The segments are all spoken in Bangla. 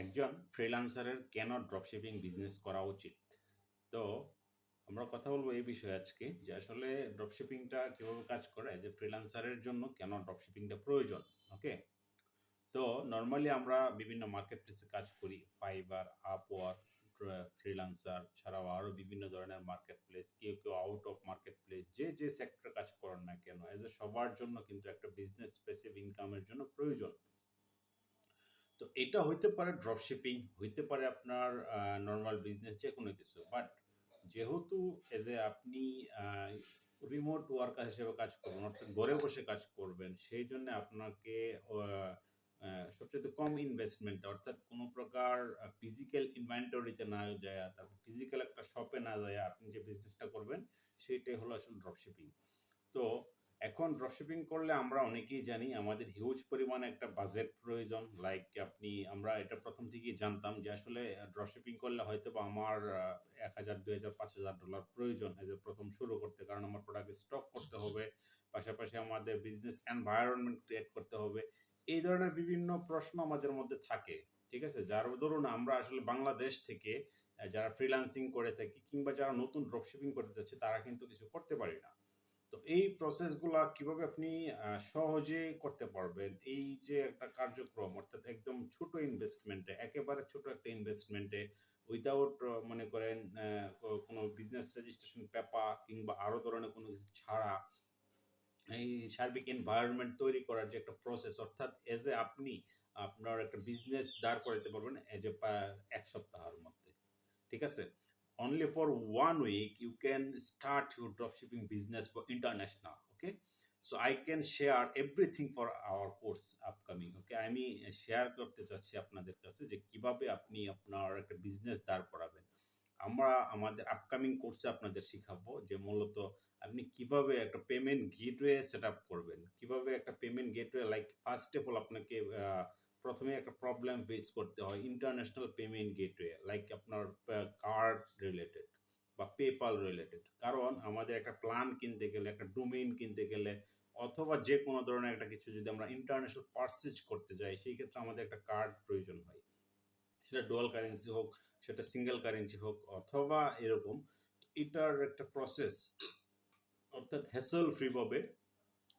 একজন ফ্রিল্যান্সারের কেন ড্রপশিপিং বিজনেস করা উচিত? তো আমরা কথা বলব এই বিষয়ে আজকে যে আসলে ড্রপশিপিংটা কীভাবে কাজ করে, যে ফ্রিল্যান্সারের জন্য কেন ড্রপশিপিংটা প্রয়োজন ওকে তো নর্মালি আমরা বিভিন্ন মার্কেট প্লেসে কাজ করি ফাইবার আপওয়ার্ক ফ্রিল্যান্সার ছাড়াও আরও বিভিন্ন ধরনের মার্কেট প্লেস কেউ কেউ আউট অফ মার্কেট প্লেস যে যে সেক্টর কাজ করেন না কেন এজ এ সবার জন্য কিন্তু একটা বিজনেস স্পেসিভ ইনকামের জন্য প্রয়োজন। তো এটা হইতে পারে ড্রপশিপিং হইতে পারে আপনার নর্মাল বিজনেস যে কোনো কিছু। বাট যেহেতু এতে আপনি রিমোট ওয়ার্কার হিসেবে কাজ করবেন, অর্থাৎ ঘরে বসে কাজ করবেন, সেই জন্য আপনাকে সবচেয়ে কম ইনভেস্টমেন্ট অর্থাৎ কোনো প্রকার ফিজিক্যাল ইনভেন্টরিতে না যায়, তারপর ফিজিক্যাল একটা শপে না যায় আপনি যে বিজনেসটা করবেন, সেইটাই হলো আসলে ড্রপশিপিং তো এখন ড্রপশিপিং করলে আমরা অনেকেই জানি আমাদের হিউজ পরিমাণে একটা বাজেট প্রয়োজন। লাইক আপনি, আমরা এটা প্রথম থেকেই জানতাম যে আসলে ড্রপশিপিং করলে হয়তো বা আমার এক হাজার, দুই হাজার, পাঁচ হাজার ডলার প্রয়োজন এজ প্রথম শুরু করতে। কারণ আমার প্রোডাক্ট স্টক করতে হবে, পাশাপাশি আমাদের বিজনেস এনভায়রনমেন্ট ক্রিয়েট করতে হবে। এই ধরনের বিভিন্ন প্রশ্ন আমাদের মধ্যে থাকে, ঠিক আছে? যার, ধরুন আমরা আসলে বাংলাদেশ থেকে যারা ফ্রিল্যান্সিং করে থাকি কিংবা যারা নতুন ড্রপশিপিং করতে চাচ্ছে, তারা কিন্তু কিছু করতে পারি না। তো এই প্রসেসগুলা কীভাবে আপনি সহজে করতে পারবেন? এই যে একটা কার্যক্রম, অর্থাৎ একদম ছোট ইনভেস্টমেন্টে একেবারে ছোট একটা ইনভেস্টমেন্টে উইদাউট মনে করেন কোনো বিজনেস রেজিস্ট্রেশন পেপার কিংবা আরও ধরনের কোনো কিছু ছাড়া, এই সার্বিক এনভায়রনমেন্ট তৈরি করার যে একটা প্রসেস অর্থাৎ এজ এ আপনি আপনার একটা বিজনেস দাঁড় করাতে পারবেন এজ এ এক সপ্তাহের মধ্যে। ঠিক আছে? Only for one week, you can start your dropshipping business for international, okay? So, i can share everything for our course upcoming, okay? আমি শেয়ার করতে চাচ্ছি আপনাদের কাছে যে কীভাবে আপনি আপনার একটা বিজনেস দাঁড় করাবেন। আমরা আমাদের আপকামিং কোর্সে আপনাদের শিখাবো যে মূলত আপনি কীভাবে একটা পেমেন্ট গেটওয়ে সেট আপ করবেন। কীভাবে একটা payment gateway like first of all আপনাকে প্রথমে একটা প্রবলেম ফেস করতে হয় ইন্টারন্যাশনাল পেমেন্ট গেটওয়ে লাইক আপনার কার্ড রিলেটেড বা পেপাল রিলেটেড কারণ আমাদের একটা প্ল্যান কিনতে গেলে, একটা ডোমেইন কিনতে গেলে, অথবা যে কোনো ধরনের একটা কিছু যদি আমরা ইন্টারন্যাশনাল পারচেজ করতে যাই, সেই ক্ষেত্রে আমাদের একটা কার্ড প্রয়োজন হয়। সেটা ডুয়াল কারেন্সি হোক, সেটা সিঙ্গেল কারেন্সি হোক, অথবা এরকম। এটার একটা প্রসেস অর্থাৎ হ্যাসল ফ্রি ভাবে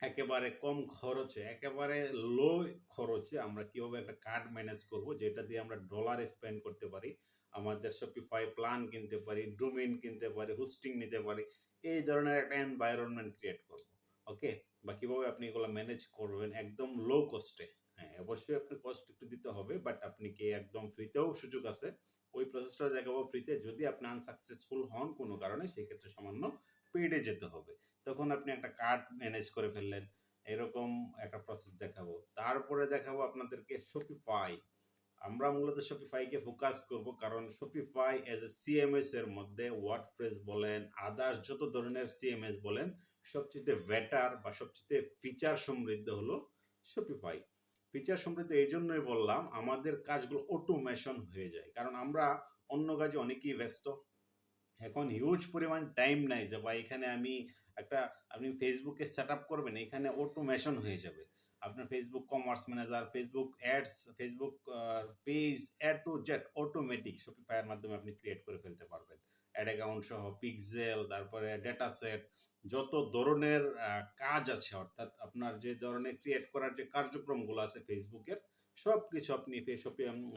একেবারে কম খরচে, একেবারে লো খরচে আমরা কীভাবে একটা কার্ড ম্যানেজ করব, যেটা দিয়ে আমরা ডলার স্পেন্ড করতে পারি, আমাদের শপিফাই প্ল্যান কিনতে পারি ডোমেইন কিনতে পারি হোস্টিং নিতে পারি, এই ধরনের একটা এনভায়রনমেন্ট ক্রিয়েট করব ওকে বা কীভাবে আপনি এগুলো ম্যানেজ করবেন একদম লো কস্টে হ্যাঁ অবশ্যই আপনি কস্ট একটু দিতে হবে বাট আপনি কি একদম ফ্রিতেও সুযোগ আছে? ওই প্রসেসটা দেখাবো ফ্রিতে যদি আপনি আনসাকসেসফুল হন কোনো কারণে, সেই ক্ষেত্রে সামান্য পেডে যেতে হবে। তখন আপনি একটা কার্ড ম্যানেজ করে ফেললেন। এরকম একটা প্রসেস দেখাবো। তারপরে দেখাবো আপনাদেরকে শপিফাই আমরা মূলত শপিফাইকে ফোকাস করব। কারণ শপিফাই এজ এ সিএমএস এর মধ্যে ওয়ার্ডপ্রেস বলেন আদার্স যত ধরনের সিএমএস বলেন, সবচেয়ে বেটার বা সবচেয়ে ফিচার সমৃদ্ধ হলো শপিফাই ফিচার সমৃদ্ধ এই জন্যই বললাম, আমাদের কাজগুলো অটোমেশন হয়ে যায়। কারণ আমরা অন্য কাজে অনেকেই ব্যস্ত। এখন হিউজ পরিমাণ টাইম নাই যে বা এখানে আমি একটা, আপনি ফেসবুকে সেট আপ করবেন, এখানে অটোমেশন হয়ে যাবে। আপনার Facebook commerce manager Facebook ads Facebook page add to jet automatic শপিফাইয়ের মাধ্যমে আপনি ক্রিয়েট করে ফেলতে পারবেন। অ্যাড অ্যাকাউন্ট সহ পিক্সেল তারপরে ডেটা সেট যত ধরনের কাজ আছে, অর্থাৎ আপনার যে ধরনের ক্রিয়েট করার যে কার্যক্রমগুলো আছে ফেসবুকের সব কিছু আপনি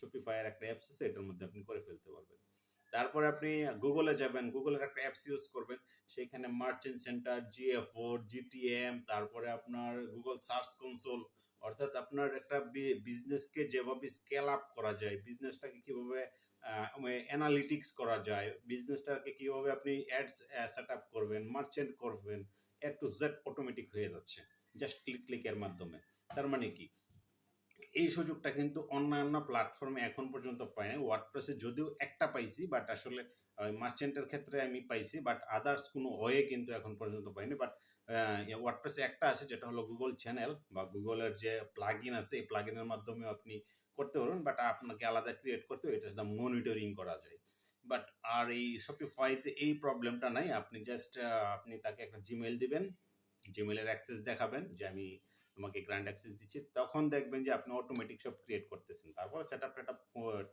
শপিফাইয়ের একটা অ্যাপস আছে, এটার মধ্যে আপনি করে ফেলতে পারবেন। তারপরে আপনি গুগলে যাবেন গুগলের একটা অ্যাপস ইউজ করবেন। সেখানে মার্চেন্ট সেন্টার জিএফও জিটিএম তারপরে আপনার গুগল সার্চ কনসোল অর্থাৎ আপনার একটা বিজনেসকে যেভাবে স্কেল আপ করা যায় বিজনেসটাকে কীভাবে অ্যানালিটিক্স করা যায় বিজনেসটাকে কীভাবে আপনি অ্যাডস সেট আপ করবেন মার্চেন্ট করবেন এ টু জেড অটোমেটিক হয়ে যাচ্ছে। জাস্ট ক্লিক ক্লিকের মাধ্যমে। তার মানে কি? এই সুযোগটা কিন্তু অন্যান্য প্ল্যাটফর্মে এখন পর্যন্ত পাই না ওয়ার্ডপ্রেসে যদিও একটা পাইছি বাট আসলে মার্চেন্টের ক্ষেত্রে আমি পাইছি বাট আদার্স কোনো ওয়ে কিন্তু এখন পর্যন্ত পাইনি বাট ওয়ার্ডপ্রেসে একটা আছে, যেটা হলো গুগল চ্যানেল বা গুগলের যে প্লাগ ইন আছে, এই প্লাগ ইনের মাধ্যমে আপনি করতে পারবেন বাট আপনাকে আলাদা ক্রিয়েট করতে হবে এটা সাথে মনিটরিং করা যায়। বাট আর এই শপিফাইতে এই প্রবলেমটা নাই। আপনি জাস্ট আপনি তাকে একটা জিমেল দিবেন জিমেলের অ্যাক্সেস দেখাবেন যে আমি আমাকে গ্র্যান্ড অ্যাক্সেস দিচ্ছে, তখন দেখবেন যে আপনি অটোমেটিক সব ক্রিয়েট করতেছেন। তারপরে সেট আপ টেট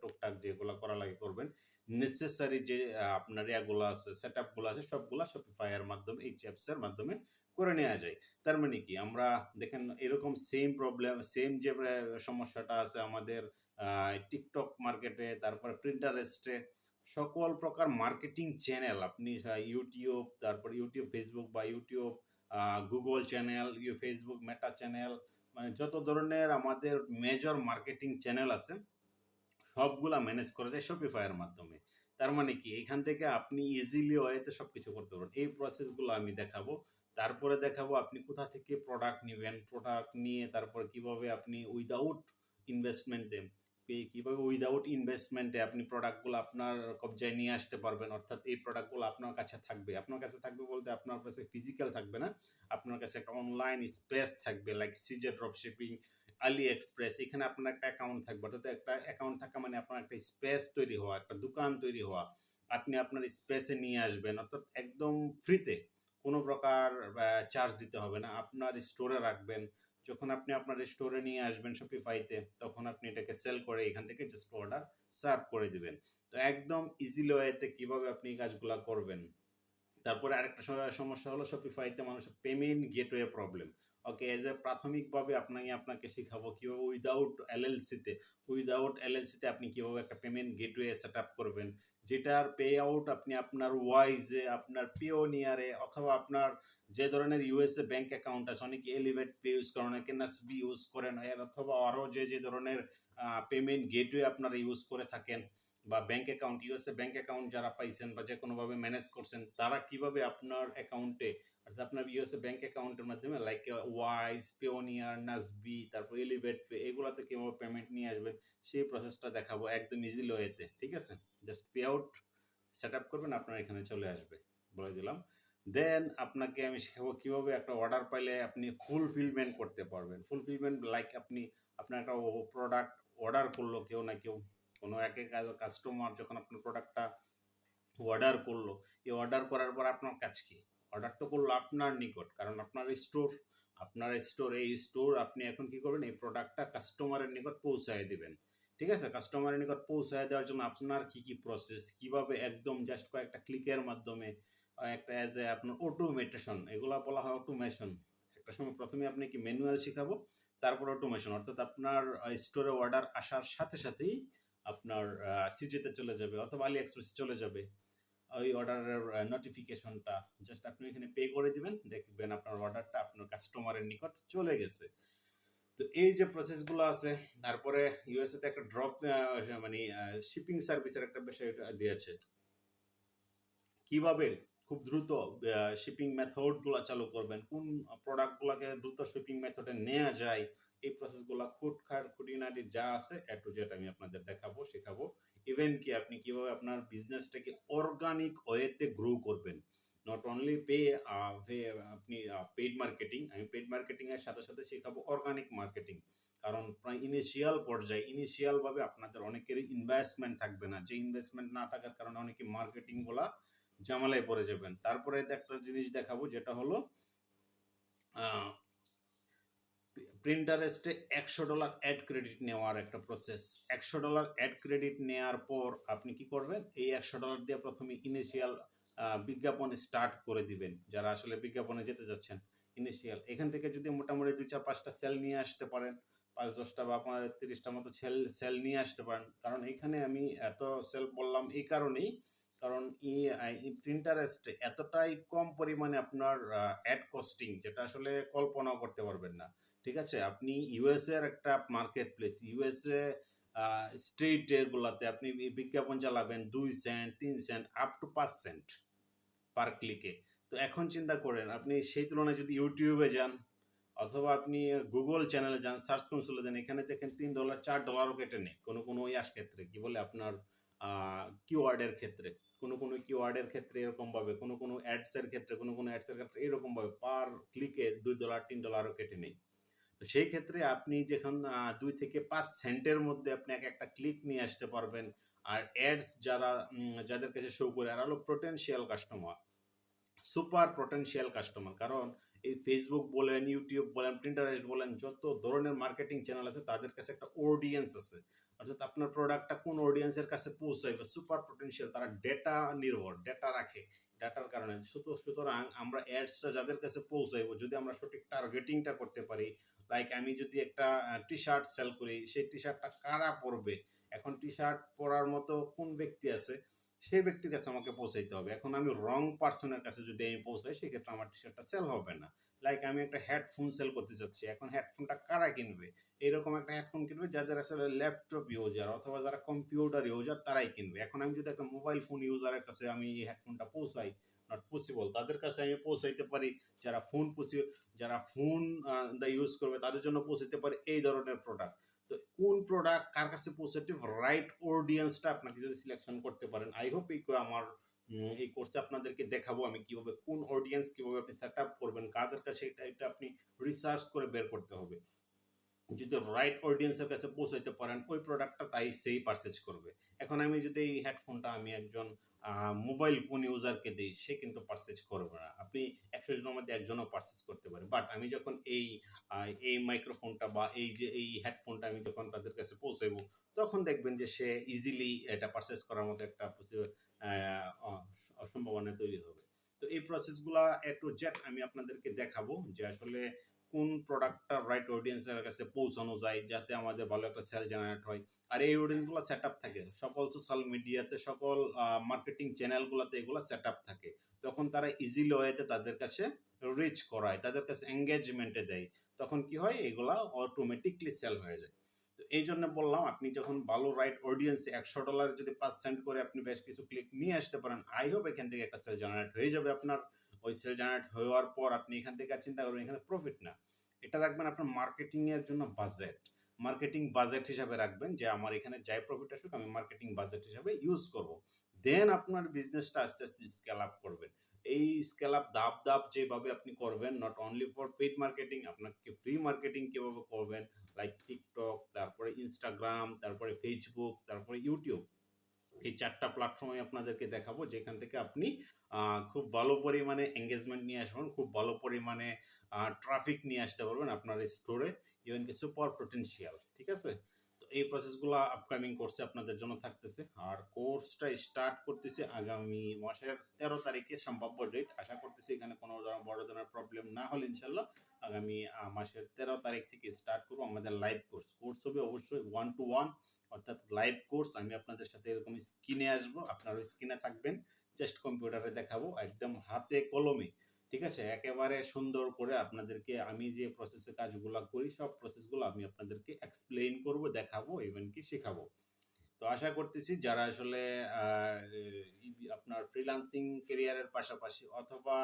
টুকটাক যেগুলো করা লাগে করবেন। নেসেসারি যে আপনার ইয়াগুলো আছে সেট আপগুলো আছে, সবগুলো শপিফাইয়ের মাধ্যমে, এই চ্যাপসের মাধ্যমে করে নেওয়া যায়। তার মানে কি? আমরা দেখেন এরকম সেম প্রবলেম সেম যে সমস্যাটা আছে আমাদের টিকটক মার্কেটে তারপরে প্রিন্টারেস্টে সকল প্রকার মার্কেটিং চ্যানেল আপনি ইউটিউব তারপর ইউটিউব ফেসবুক বা YouTube Google channel you Facebook Meta channel মানে যত ধরনের আমাদের মেজর মার্কেটিং চ্যানেল আছে, সবগুলা ম্যানেজ করা যায় শপিফাইয়ের মাধ্যমে। তার মানে কি? এখান থেকে আপনি ইজিলি ওয়েতে সব কিছু করতে পারবেন। এই প্রসেসগুলো আমি দেখাবো। তারপরে দেখাবো আপনি কোথা থেকে প্রোডাক্ট নেবেন। প্রোডাক্ট নিয়ে তারপর কীভাবে আপনি উইদাউট ইনভেস্টমেন্টে কীভাবে উইদাউট ইনভেস্টমেন্টে আপনি প্রোডাক্টগুলো আপনার কবজায় নিয়ে আসতে পারবেন, অর্থাৎ এই প্রোডাক্টগুলো আপনার কাছে থাকবে। আপনার কাছে থাকবে বলতে আপনার কাছে ফিজিক্যাল থাকবে না, আপনার কাছে একটা অনলাইন স্পেস থাকবে like CJ drop shipping AliExpress এখানে আপনার একটা অ্যাকাউন্ট থাকবে। অর্থাৎ একটা অ্যাকাউন্ট থাকা মানে আপনার একটা স্পেস তৈরি হওয়া, একটা দোকান তৈরি হওয়া। আপনি আপনার স্পেসে নিয়ে আসবেন, অর্থাৎ একদম ফ্রিতে কোনো প্রকার চার্জ দিতে হবে না। আপনার স্টোরে রাখবেন। যখন আপনি আপনার স্টোরে নিয়ে আসবেন শপিফাইতে তখন আপনি এটাকে সেল করে এখান থেকে জাস্ট অর্ডার সার্ভ করে দিবেন। তো একদম ইজিলি ওয়েতে কীভাবে আপনি কাজগুলো করবেন। তারপরে আরেকটা সমস্যা হলো শপিফাইতে মানুষের payment gateway problem okay as a প্রাথমিকভাবে আপনাকে আপনাকে শেখাবো কীভাবে উইদাউট এলএলসিতে উইদাউট এলএলসিতে আপনি কীভাবে একটা পেমেন্ট গেটওয়ে সেট আপ করবেন। যেটার পে আউট আপনি আপনার ওয়াইজে আপনার পিওনিয়ারে অথবা আপনার যে ধরনের ইউএসএ ব্যাংক অ্যাকাউন্ট আছে, অনেকে এলিভেট পে ইউজ করেন, অনেকে নাসবি ইউজ করেন অথবা আরও যে যে ধরনের পেমেন্ট গেটওয়ে আপনারা ইউজ করে থাকেন বা bank account USA bank account যারা পাইছেন বা যে কোনোভাবে ম্যানেজ করছেন, তারা কীভাবে আপনার অ্যাকাউন্টে অর্থাৎ আপনার ইউএসএ ব্যাংক অ্যাকাউন্টের মাধ্যমে লাইক ওয়াইজ পেওনিয়ার নাসবি তারপর এলিভেট পে এগুলাতে কীভাবে পেমেন্ট নিয়ে আসবেন, সেই প্রসেসটা দেখাবো একদম ইজিলি ওয়েতে ঠিক আছে? Just pay out set up করবেন, আপনার এখানে চলে আসবে, বলে দিলাম। দেন আপনাকে আমি শেখাবো কীভাবে একটা অর্ডার পাইলে আপনি ফুলফিলমেন্ট করতে পারবেন। ফুলফিলমেন্ট লাইক আপনি আপনার একটা প্রোডাক্ট অর্ডার করল, কেউ না কেউ, কোনো এক এক কাস্টমার যখন আপনার প্রোডাক্টটা অর্ডার করল, এই অর্ডার করার পর আপনার কাজ কি? অর্ডার তো করল আপনার নিকট, কারণ আপনার স্টোর আপনার স্টোর এই স্টোর আপনি এখন কি করবেন? এই প্রোডাক্টটা কাস্টমারের নিকট পৌঁছায় দিবেন। ঠিক আছে? কাস্টমারের নিকট পৌঁছায় দেওয়ার জন্য আপনার কি কি প্রসেস কীভাবে একদম জাস্ট কয়েকটা ক্লিকের মাধ্যমে একটা অ্যাজ এ আপনার অটোমেটেশন এগুলা বলা হয় অটোমেশন একটা সময় প্রথমে আপনি কি ম্যানুয়াল শেখাবো, তারপর অটোমেশন অর্থাৎ আপনার স্টোরে অর্ডার আসার সাথে সাথেই আপনার সিজিতে চলে যাবে অথবা আলি এক্সপ্রেসে চলে যাবে। ওই অর্ডারের নোটিফিকেশনটা জাস্ট আপনি এখানে পে করে দিবেন, দেখবেন আপনার অর্ডারটা আপনার কাস্টমারের নিকট চলে গেছে। তো এই যে প্রসেসগুলো আছে, তারপরে ইউএসএ তে একটা ড্রপ মানে শিপিং সার্ভিসের একটা বিষয় দিয়েছে। কীভাবে খুব দ্রুত শিপিং মেথডগুলো চালু করবেন? কোন প্রোডাক্টগুলোকে দ্রুত শিপিং মেথডে নেওয়া যায়? এই প্রসেস প্রসেসগুলো খুটখাট, খুঁটিনাটি যা আছে এ টু জেড আমি আপনাদের দেখাবো, শেখাবো। ইভেন কি আপনি কীভাবে আপনার বিজনেসটাকে অর্গানিক ওয়েতে গ্রো করবেন? নট অনলি পে আপনি পেইড মার্কেটিং আমি পেইড মার্কেটিং এর সাথে সাথে শেখাবো অর্গানিক মার্কেটিং কারণ প্রায় ইনিশিয়াল পর্যায়ে ইনিশিয়াল ভাবে আপনাদের অনেকেরই ইনভেস্টমেন্ট থাকবে না। যে ইনভেস্টমেন্ট না থাকার কারণে অনেকে মার্কেটিংগুলা জামালায় পড়ে যাবেন। তারপরে একটা জিনিস দেখাবো, যেটা হলো প্রিন্টারেস্টে একশো ডলার অ্যাড ক্রেডিট নেওয়ার একটা প্রসেস একশো ডলার অ্যাড ক্রেডিট নেওয়ার পর আপনি কি করবেন? এই একশো ডলার দিয়ে প্রথমে ইনিশিয়াল বিজ্ঞাপন স্টার্ট করে দিবেন। যারা আসলে বিজ্ঞাপনে যেতে যাচ্ছেন ইনিশিয়াল এখান থেকে যদি মোটামুটি দুই চার পাঁচটা সেল নিয়ে আসতে পারেন, পাঁচ দশটা বা আপনার তিরিশটা মতো সেল সেল নিয়ে আসতে পারেন। কারণ এখানে আমি এত সেল বললাম এই কারণেই কারণ এই প্রিন্টারেস্টে এতটাই কম পরিমাণে আপনার অ্যাড কস্টিং যেটা আসলে কল্পনাও করতে পারবেন না। ঠিক আছে? আপনি ইউএসএ এর একটা মার্কেট প্লেস ইউএসএ স্ট্রিট গুলাতে আপনি বিজ্ঞাপন চালাবেন দুই সেন্ট তিন সেন্ট আপ টু পাঁচ সেন্ট পার ক্লিকে তো এখন চিন্তা করেন, আপনি সেই তুলনায় যদি ইউটিউবে যান, অথবা আপনি গুগল চ্যানেলে যান সার্চ কনসোলে যান, এখানে দেখেন তিন ডলার চার ডলারও কেটে নেই কোনো কোনো ইয়াস ক্ষেত্রে। কি বলে আপনার কিওয়ার্ডের ক্ষেত্রে। কোনো কোনো কিওয়ার্ডের ক্ষেত্রে এরকম ভাবে কোনো কোনো অ্যাডসের ক্ষেত্রে, কোনো কোনো অ্যাডসের ক্ষেত্রে এরকম ভাবে পার ক্লিকে দুই ডলার তিন ডলারও কেটে নেই। তো সেই ক্ষেত্রে আপনি যখন দুই থেকে পাঁচ সেন্টের মধ্যে আপনি এক একটা ক্লিক নিয়ে আসতে পারবেন। আর অ্যাডস যারা যাদের কাছে শো করে, আর হলো potential customer super potential customer কারণ এই ফেসবুক বলেন ইউটিউব বলেন প্রিন্টারেস্ট বলেন, যত ধরনের মার্কেটিং চ্যানেল আছে, তাদের কাছে একটা অডিয়েন্স আছে। অর্থাৎ আপনার প্রোডাক্টটা কোন অডিয়েন্সের কাছে পৌঁছাইবে? সুপার পটেনশিয়াল তারা ডেটা নির্ভর ডেটা রাখে ডাটার কারণে। সুত- সুতরাং আমরা অ্যাডসটা যাদের কাছে পৌঁছাইবো, যদি আমরা সঠিক টার্গেটিংটা করতে পারি লাইক আমি যদি একটা টি শার্ট সেল করি, সেই টি শার্টটা কারা পরবে? এখন টি শার্ট পরার মতো কোন ব্যক্তি আছে? সেই ব্যক্তির কাছে আমাকে পৌঁছাইতে হবে। এখন আমি রং পার্সনের কাছে যদি আমি পৌঁছাই, সেক্ষেত্রে আমার টি শার্টটা সেল হবে না। লাইক আমি একটা হেডফোন সেল করতে চাচ্ছি। এখন হেডফোনটা কারা কিনবে? এরকম একটা হেডফোন কিনবে, যাদের আসলে ল্যাপটপ ইউজার অথবা যারা কম্পিউটার ইউজার তারাই কিনবে। এখন আমি যদি একটা মোবাইল ফোন ইউজারের কাছে আমি এই হেডফোনটা পৌঁছাই নট পসিবল তাদের কাছে আমি পৌঁছাইতে পারি, যারা ফোন যারা ফোন ইউজ করবে, তাদের জন্য পৌঁছাতে পারি এই ধরনের প্রোডাক্ট তো কোন প্রোডাক্ট কার কাছে পৌঁছাতে রাইট অডিয়েন্সটা আপনাকে যদি সিলেকশন করতে পারেন আই হোপ এই আমার এই কোর্সে আপনাদেরকে দেখাবো আমি কীভাবে, কোন অডিয়েন্স কীভাবে আপনি সেট আপ করবেন, কাদের কাছে এটা এটা আপনি রিসার্চ করে বের করতে হবে। যদি রাইট অডিয়েন্সের কাছে পৌঁছাইতে পারেন, ওই প্রোডাক্টটা তাই সেই পারচেজ করবে। এখন আমি যদি এই হেডফোনটা আমি একজন মোবাইল ফোন ইউজারকে দিই, সে কিন্তু পারচেজ করবে না। আপনি একশো জনের মধ্যে একজনও পারচেজ করতে পারে। বাট আমি যখন এই এই মাইক্রোফোনটা বা এই যে, এই হেডফোনটা আমি যখন তাদের কাছে পৌঁছাবো তখন দেখবেন যে সে ইজিলি এটা পারচেজ করার মতো একটা সম্ভাবনা তৈরি হবে। তো এই প্রসেসগুলা এ টু জেড আমি আপনাদেরকে দেখাবো যে আসলে কোন প্রোডাক্টটা রাইট অডিয়েন্সের কাছে পৌঁছানো যায়, যাতে আমাদের ভালো একটা সেল জেনারেট হয়। আর এই অডিয়েন্সগুলো সেট আপ থাকে। সকল সোশ্যাল মিডিয়াতে সকল মার্কেটিং চ্যানেলগুলোতে এগুলো সেট আপ থাকে। তখন তারা ইজিলি ওয়েতে তাদের কাছে রিচ করায়, তাদের কাছে এঙ্গেজমেন্টে দেয়। তখন কি হয়? এগুলা অটোমেটিকলি সেল হয়ে যায়। এই জন্য বললাম, আপনি যখন ভালো রাইট অডিয়েন্স একশো ডলার যদি পার্সেন্ট করে আপনি বেশ কিছু ক্লিক নিয়ে আসতে পারেন আই হোপ এখান থেকে একটা সেল জেনারেট হয়ে যাবে আপনার। ওই সেল জেনারেট হওয়ার পর আপনি এখান থেকে আর চিন্তা করবেন, এখানে প্রফিট না। এটা রাখবেন আপনার মার্কেটিং এর জন্য বাজেট মার্কেটিং বাজেট হিসাবে রাখবেন যে আমার এখানে যাই প্রফিট আসুক, আমি মার্কেটিং বাজেট হিসাবে ইউজ করব। দেন আপনার বিজনেসটা আস্তে আস্তে স্কেল আপ করবেন। এই স্কেল আপ ধাপ ধাপ যেভাবে আপনি করবেন not only for paid marketing আপনাকে ফ্রি মার্কেটিং কীভাবে করবেন লাইক টিকটক তারপরে ইনস্টাগ্রাম তারপরে ফেসবুক তারপরে ইউটিউব এই চারটা প্ল্যাটফর্মে আপনাদেরকে দেখাবো, যেখান থেকে আপনি খুব ভালো পরিমাণে এঙ্গেজমেন্ট নিয়ে আসবেন খুব ভালো পরিমাণে ট্রাফিক নিয়ে আসতে পারবেন আপনার স্টোরে ইভেন কি সুপার পটেনশিয়াল ঠিক আছে? এই প্রসেসগুলো আপকামিং কোর্সে আপনাদের জন্য থাকতেছে। আর কোর্সটা স্টার্ট করতেছে আগামী মাসের তেরো তারিখে সম্ভাব্য ডেট আশা করতেছি এখানে কোনো বড় ধরনের প্রবলেম না হলে ইনশাল্লাহ আগামী মাসের তেরো তারিখ থেকে স্টার্ট করব আমাদের লাইভ কোর্স কোর্স হবে অবশ্যই ওয়ান টু ওয়ান অর্থাৎ লাইভ কোর্স আমি আপনাদের সাথে এরকম স্ক্রিনে আসব আপনারা স্ক্রিনে থাকবেন। জাস্ট কম্পিউটারে দেখাবো, একদম হাতে কলমে। ঠিক আছে? একেবারে সুন্দর করে আপনাদেরকে আমি যে প্রসেসে কাজগুলো করি, সব প্রসেসগুলো আমি আপনাদেরকে এক্সপ্লেইন করব, দেখাবো ইভেন কি শেখাবো। তো আশা করতেছি যারা আসলে আপনার ফ্রিল্যান্সিং কেরিয়ারের পাশাপাশি অথবা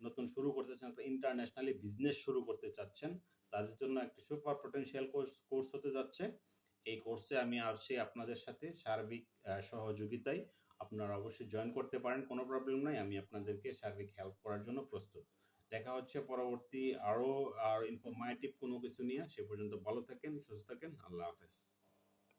নতুন শুরু করতে চান ইন্টারন্যাশনালি বিজনেস শুরু করতে চাচ্ছেন, তাদের জন্য একটি সুপার পটেনশিয়াল কোর্স কোর্স হতে যাচ্ছে। এই কোর্সে আমি আসছি আপনাদের সাথে সার্বিক সহযোগিতায়। আপনারা অবশ্যই জয়েন করতে পারেন, কোনো প্রবলেম নাই। আমি আপনাদেরকে শারীরিক হেল্প করার জন্য প্রস্তুত। দেখা হচ্ছে পরবর্তী আরও আর ইনফরমেটিভ কোনো কিছু নিয়ে। সে পর্যন্ত ভালো থাকেন, সুস্থ থাকেন। আল্লাহ হাফেজ।